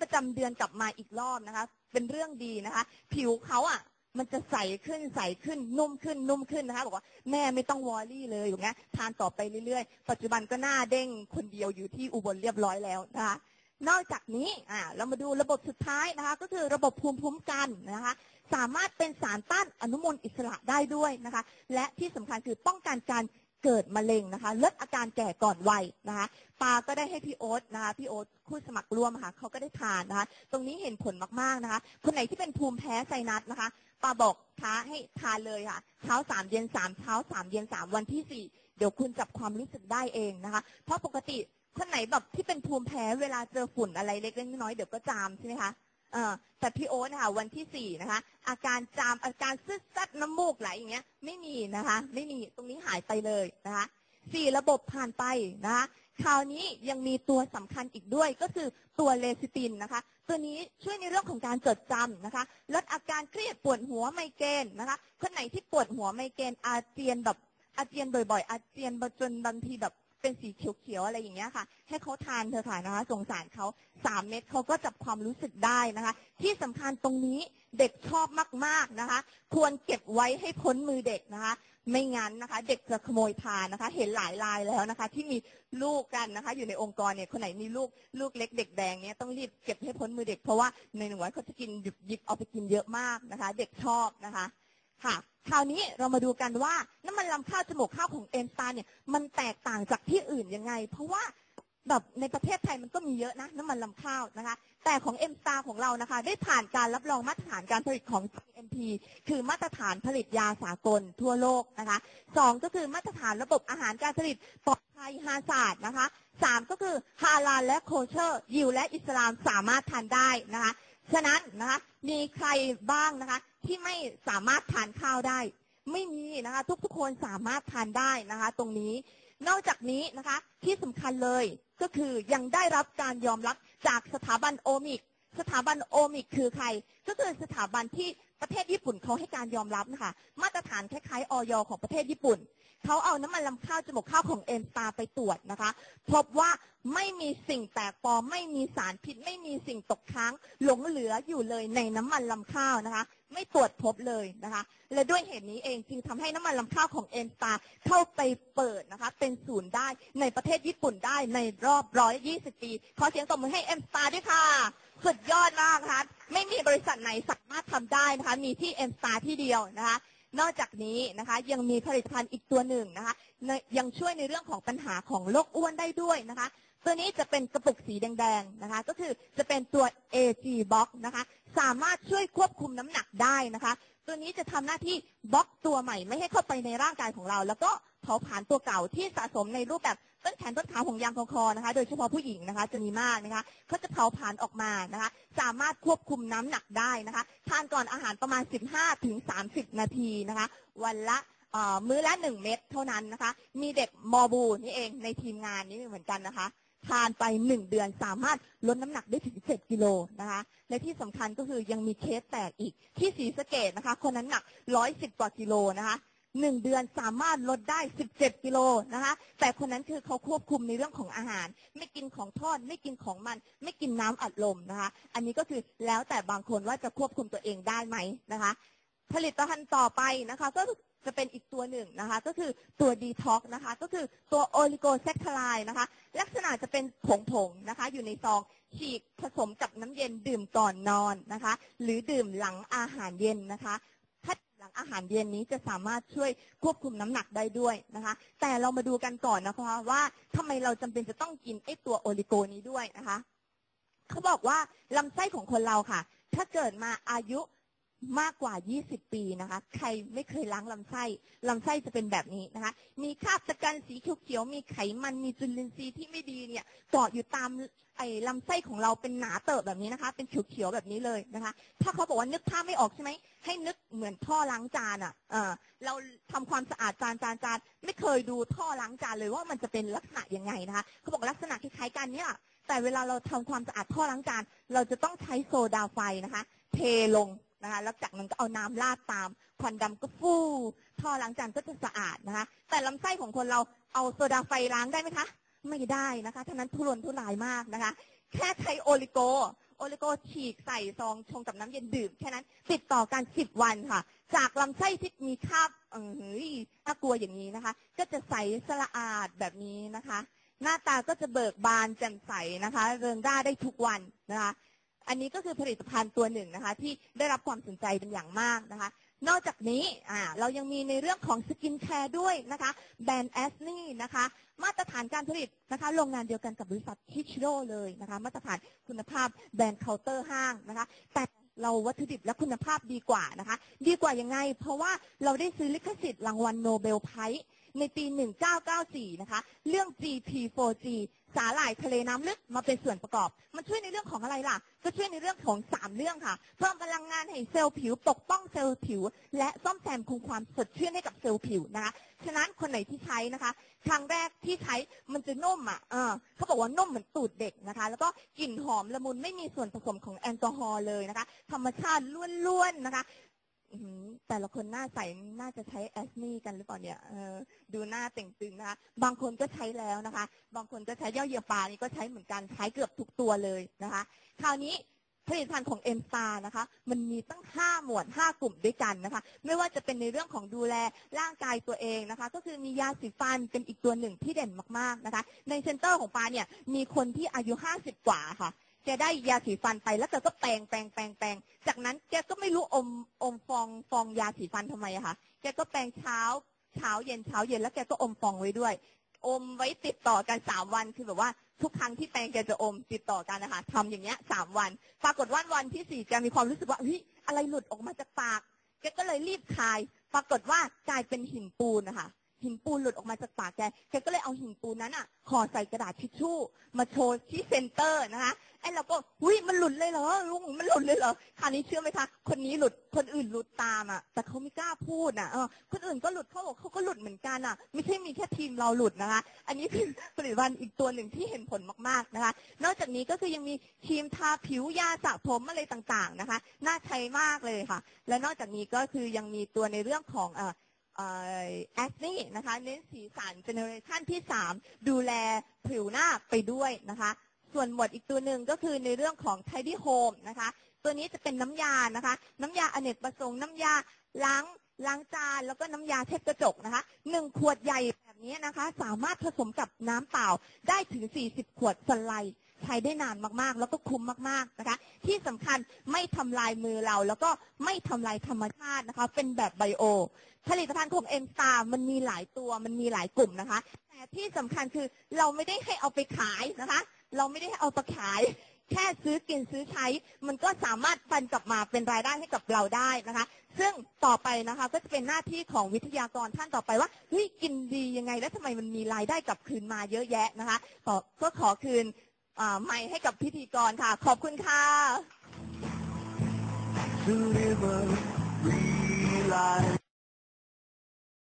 ประจำเดือนกลับมาอีกรอบนะคะ เป็นเรื่องดีนะคะ ผิวเขาอะมันจะใสขึ้นใสขึ้นนุ่มขึ้นนุ่มขึ้นนะคะบอกว่าแม่ไม่ต้องวอรี่เลยอย่างเงี้ยทานต่อไปเรื่อยๆ ปัจจุบันก็หน้าเด้งคนเดียวอยู่ที่อุบลเรียบร้อยแล้วนะคะนอกจากนี้อ่าเรามาดูระบบสุดท้ายนะคะ ก็คือระบบภูมิคุ้มกันนะคะ สามารถเป็นสารต้านอนุมูลอิสระได้ด้วยนะคะ และที่สำคัญคือป้องกันการ เกิดมะเร็งนะคะลดอาการแก่ก่อนวัยนะคะปาก็ได้ให้พี่โอ๊ตนะคะพี่โอ๊ตคู่สมัครร่วมค่ะเขาก็ได้ทานนะคะ ตรงนี้เห็นผลมากๆนะคะ คนไหนที่เป็นภูมิแพ้ไซนัสนะคะปาบอกท้าให้ทานเลยค่ะเช้าสามเย็นสามเช้าสามเย็นสามวันที่สี่เดี๋ยวคุณจับความรู้สึกได้เองนะคะ เพราะปกติคนไหนแบบที่เป็นภูมิแพ้เวลาเจอฝุ่นอะไรเล็กๆน้อยๆเดี๋ยวก็จามใช่ไหมคะ เออแต่พี่โอ๊ตนะคะวันที่สี่นะคะ อาการจามอาการซึดซัดน้ำมูกไหลอย่างเงี้ย ไม่มีนะคะ ไม่มีตรงนี้หายไปเลยนะคะสี่ระบบผ่านไปนะคะคราวนี้ยังมีตัวสำคัญอีกด้วยก็คือตัวเลซิตินนะคะ ตัวนี้ช่วยในเรื่องของการจดจำนะคะลดอาการเครียดปวดหัวไมเกรนนะคะคนไหนที่ปวดหัวไมเกรนอาเจียนแบบอาเจียนบ่อยๆ อาเจียนจนบางทีแบบ เป็นสีเขียวๆอะไรอย่างเงี้ยค่ะ ให้เขาทานเถอะค่ะนะคะสงสารเขาสามเม็ดเขาก็จับความรู้สึกได้นะคะ ที่สำคัญตรงนี้เด็กชอบมากๆนะคะ ควรเก็บไว้ให้พ้นมือเด็กนะคะ ไม่งั้นนะคะ เด็กจะขโมยทานนะคะ เห็นหลายรายแล้วนะคะ ที่มีลูกกันนะคะ อยู่ในองค์กรเนี่ยคนไหนมีลูกลูกเล็กเด็กแดงเนี่ยต้องรีบเก็บให้พ้นมือเด็กเพราะว่าในหนึ่งวันเขาจะกินหยิบหยิบเอาไปกินเยอะมากนะคะ เด็กชอบนะคะ ค่ะ คราวนี้เรามาดูกันว่าน้ำมันลำข้าวจมูกข้าวของเอ็นสตาเนี่ยมันแตกต่างจากที่อื่นยังไง เพราะว่าแบบในประเทศไทยมันก็มีเยอะนะน้ำมันลำข้าวนะคะ แต่ของเอ็มสตาของเรานะคะ ได้ผ่านการรับรองมาตรฐานการผลิตของ GMP คือมาตรฐานผลิตยาสากลทั่วโลกนะคะสองก็คือมาตรฐานระบบอาหารการผลิตปลอดภัยฮาศาสตร์นะคะสามก็คือฮาลาลและโคเชอร์ยิวและอิสลามสามารถทานได้นะคะ ฉะนั้นนะคะมีใครบ้างนะคะ ที่ไม่สามารถทานข้าวได้ ไม่มีนะคะ ทุกๆคนสามารถทานได้นะคะ ตรงนี้ นอกจากนี้นะคะ ที่สำคัญเลยก็คือยังได้รับการยอมรับจากสถาบันโอมิก สถาบันโอมิกคือใคร ก็คือสถาบันที่ ประเทศญี่ปุ่นเขาให้การยอมรับนะคะ มาตรฐานคล้ายๆออยของประเทศญี่ปุ่น เขาเอาน้ำมันลำข้าวจมูกข้าวของเอ็นตาไปตรวจนะคะ พบว่าไม่มีสิ่งแตกปลอม ไม่มีสารพิษ ไม่มีสิ่งตกค้าง หลงเหลืออยู่เลยในน้ำมันลำข้าวนะคะ ไม่ตรวจพบเลยนะคะ และด้วยเหตุนี้เองจึงทำให้น้ำมันลำข้าวของเอ็นสตาเข้าไปเปิดนะคะ เป็นศูนย์ได้ในประเทศญี่ปุ่นได้ในรอบร้อยยี่สิบปี ขอเสียงตบมือให้เอ็นสตาด้วยค่ะ สุดยอดมากนะคะไม่มีบริษัทไหนสามารถทำได้นะคะ มีที่เอ็นสตาที่เดียวนะคะนอกจากนี้นะคะยังมีผลิตภัณฑ์อีกตัวหนึ่งนะคะยังช่วยในเรื่องของปัญหาของโรคอ้วนได้ด้วยนะคะ ตัวนี้จะเป็นกระปุกสีแดงๆนะคะ ก็คือจะเป็นตัว AG Box นะคะ สามารถช่วยควบคุมน้ำหนักได้นะคะ ตัวนี้จะทำหน้าที่บล็อกตัวใหม่ ไม่ให้เข้าไปในร่างกายของเรา แล้วก็เผาผลาญตัวเก่าที่สะสมในรูปแบบต้นแขนต้นขาของยางคอคอนะคะ โดยเฉพาะผู้หญิงนะคะจะมีมากนะคะเขาจะเผาผลาญออกมานะคะ สามารถควบคุมน้ำหนักได้นะคะทานก่อนอาหารประมาณ 15ถึง30 นาทีนะคะ วันละมื้อละ 1 เม็ดเท่านั้นนะคะ มีเด็กมอบูนี่เองในทีมงานนี้เหมือนกันนะคะ ทานไป 1 เดือนสามารถลดน้ำหนักได้ถึง 7 กิโลนะคะ และที่สำคัญก็คือยังมีเคสแตกอีกที่สีสะเกตนะคะ คนนั้นหนัก 110 กว่ากิโลนะคะหนึ่งเดือนสามารถลดได้ 17 กิโลนะคะ แต่คนนั้นคือเขาควบคุมในเรื่องของอาหาร ไม่กินของทอด ไม่กินของมัน ไม่กินน้ำอัดลมนะคะ อันนี้ก็คือแล้วแต่บางคนว่าจะควบคุมตัวเองได้ไหมนะคะ ผลิตภัณฑ์ต่อไปนะคะ ก็ จะเป็นอีกตัวหนึ่งนะคะ ก็คือตัวดีท็อกนะคะ ก็คือตัวโอลิโกแซคคลายนะคะ ลักษณะจะเป็นผงๆนะคะ อยู่ในซองฉีกผสมกับน้ำเย็นดื่มก่อนนอนนะคะ หรือดื่มหลังอาหารเย็นนะคะถ้าหลังอาหารเย็นนี้จะสามารถช่วยควบคุมน้ำหนักได้ด้วยนะคะ แต่เรามาดูกันก่อนนะคะว่าทำไมเราจำเป็นจะต้องกินไอ้ตัวโอลิโกนี้ด้วยนะคะ เขาบอกว่าลำไส้ของคนเราค่ะ ถ้าเกิดมาอายุ มากกว่า 20 ปีนะคะ ใครไม่เคยล้างลำไส้ลำไส้จะเป็นแบบนี้นะคะ มีคราบตะกันสีเขียวๆ มีไขมัน มีจุลินทรีย์ที่ไม่ดีเนี่ยเกาะอยู่ตามไอ้ลำไส้ของเราเป็นหนาเติบแบบนี้นะคะ เป็นเขียวๆแบบนี้เลยนะคะ ถ้าเขาบอกว่านึกภาพไม่ออกใช่ไหม ให้นึกเหมือนท่อล้างจานอะเออเราทำความสะอาดจานจานจานไม่เคยดูท่อล้างจานเลยว่ามันจะเป็นลักษณะยังไงนะคะ เขาบอกลักษณะคล้ายๆกันเนี่ย แต่เวลาเราทำความสะอาดท่อล้างจาน เราจะต้องใช้โซดาไฟนะคะ เทลง นะคะแล้วจากนั้นก็เอาน้ำราดตามควันดำก็ฟู่ท่อล้างจานก็จะสะอาดนะคะ แต่ลำไส้ของคนเราเอาโซดาไฟล้างได้ไหมคะ ไม่ได้นะคะท่านั้นทุรนทุรายมากนะคะ แค่ใช้โอลิโกโอเลโกฉีกใส่ซองชงกับน้ำเย็นดื่มแค่นั้นติดต่อกันสิบวันค่ะ จากลำไส้ที่มีคราบเฮ้ยน่ากลัวอย่างนี้นะคะ ก็จะใสสะอาดแบบนี้นะคะ หน้าตาก็จะเบิกบานแจ่มใสนะคะ เริงร่าได้ทุกวันนะคะ อันนี้ก็คือผลิตภัณฑ์ตัวหนึ่งนะคะ ที่ได้รับความสนใจเป็นอย่างมากนะคะ นอกจากนี้อ่าเรายังมีในเรื่องของสกินแคร์ด้วยนะคะแบรนด์แอสนี่นะคะ มาตรฐานการผลิตนะคะโรงงานเดียวกันกับบริษัททิชโร่เลยนะคะ มาตรฐานคุณภาพแบรนด์เคาน์เตอร์ห้างนะคะ แต่เราวัตถุดิบและคุณภาพดีกว่านะคะ ดีกว่ายังไง เพราะว่าเราได้ซื้อลิขสิทธิ์รางวัลโนเบลไพรส์ ในปี 1994 นะคะ เรื่อง GP4G สาหร่ายทะเลน้ำลึกมาเป็นส่วนประกอบ มันช่วยในเรื่องของอะไรล่ะ ก็ช่วยในเรื่องของ 3 เรื่องค่ะ เพิ่มพลังงานให้เซลล์ผิว ปกป้องเซลล์ผิว และซ่อมแซมคงความสดชื่นให้กับเซลล์ผิวนะคะ ฉะนั้นคนไหนที่ใช้นะคะ ครั้งแรกที่ใช้มันจะนุ่มอะเออเขาบอกว่านุ่มเหมือนตูดเด็กนะคะ แล้วก็กลิ่นหอมละมุนไม่มีส่วนผสมของแอลกอฮอล์เลยนะคะ ธรรมชาติล้วนๆนะคะ แต่ละคนหน้าใสน่าจะใช้แอสนี่กันหรือเปล่าเนี่ยเออดูหน้าเต่งตึงนะคะ บางคนก็ใช้แล้วนะคะ บางคนก็ใช้ย่อเหยียบปลานี่ก็ใช้เหมือนกันใช้เกือบทุกตัวเลยนะคะ คราวนี้ผลิตภัณฑ์ของเอ็มซานะคะ มันมีตั้ง 5 หมวด 5 กลุ่มด้วยกันนะคะ ไม่ว่าจะเป็นในเรื่องของดูแลร่างกายตัวเองนะคะ ก็คือมียาสีฟันเป็นอีกตัวหนึ่งที่เด่นมากๆนะคะ ในเซ็นเตอร์ของปาเนี่ยมีคนที่อายุ 50 กว่าค่ะ แกได้ยาสีฟันไปแล้วแกก็แปรงแปรงแปรงแปรงจากนั้นแกก็ไม่รู้อมอมฟองฟองยาสีฟันทำไมอะคะแกก็แปรงเช้าเช้าเย็นเช้าเย็นแล้วแกก็อมฟองไว้ด้วย อมไว้ติดต่อกันสามวันคือแบบว่าทุกครั้งที่แปรงแกจะอมติดต่อกันนะคะทำอย่างเงี้ยสามวัน ปรากฏว่าวันที่สี่แกมีความรู้สึกว่าเฮ้ยอะไรหลุดออกมาจากปากแกก็เลยรีบคาย ปรากฏว่ากลายเป็นหินปูนนะคะ หินปูนหลุดออกมาจากปากแก แกก็เลยเอาหินปูนนั้นอะห่อใส่กระดาษทิชชู่ มาโชว์ที่เซ็นเตอร์นะคะไอ้เราก็หุ้ยมันหลุดเลยเหรอลุงมันหลุดเลยเหรอคราวนี้เชื่อไหมคะ คนนี้หลุดคนอื่นหลุดตามอะ แต่เขาไม่กล้าพูดอะคนอื่นก็หลุดเขาบอกเขาก็หลุดเหมือนกันอะ ไม่ใช่มีแค่ทีมเราหลุดนะคะ อันนี้คือผลิตภัณฑ์อีกตัวหนึ่งที่เห็นผลมากๆนะคะ นอกจากนี้ก็คือยังมีครีมทาผิวยาสระผมอะไรต่างๆนะคะ น่าใช้มากเลยค่ะ และนอกจากนี้ก็คือยังมีตัวในเรื่องของอ่ แอสนี่นะคะเน้นสีสันเจเนอเรชันที่ 3 ดูแลผิวหน้าไปด้วยนะคะ ส่วนหมวดอีกตัวหนึ่งก็คือในเรื่องของ Tidy Home นะคะ ตัวนี้จะเป็นน้ำยานะคะ น้ำยาอเนกประสงค์น้ำยาล้างล้างจานแล้วก็น้ำยาเช็ดกระจกนะคะหนึ่งขวดใหญ่แบบนี้นะคะ สามารถผสมกับน้ำเปล่าได้ถึง 40 ขวดสไลด์ ใช้ได้นานมากๆ แล้วก็คุ้มมากๆนะคะ ที่สำคัญไม่ทำลายมือเรา แล้วก็ไม่ทำลายธรรมชาตินะคะ เป็นแบบไบโอ ผลิตภัณฑ์ของเอ็มตามันมีหลายตัวมันมีหลายกลุ่มนะคะ แต่ที่สำคัญคือเราไม่ได้ให้เอาไปขายนะคะ เราไม่ได้ให้เอาไปขายแค่ซื้อกินซื้อใช้ มันก็สามารถฟันกลับมาเป็นรายได้ให้กับเราได้นะคะ ซึ่งต่อไปนะคะก็จะเป็นหน้าที่ของวิทยากรท่านต่อไปว่าเฮ้ยกินดียังไง แล้วทำไมมันมีรายได้กลับคืนมาเยอะแยะนะคะก็ขอคืน ไม่ให้กับพิธีกรค่ะ ขอบคุณค่ะ deliver, realize.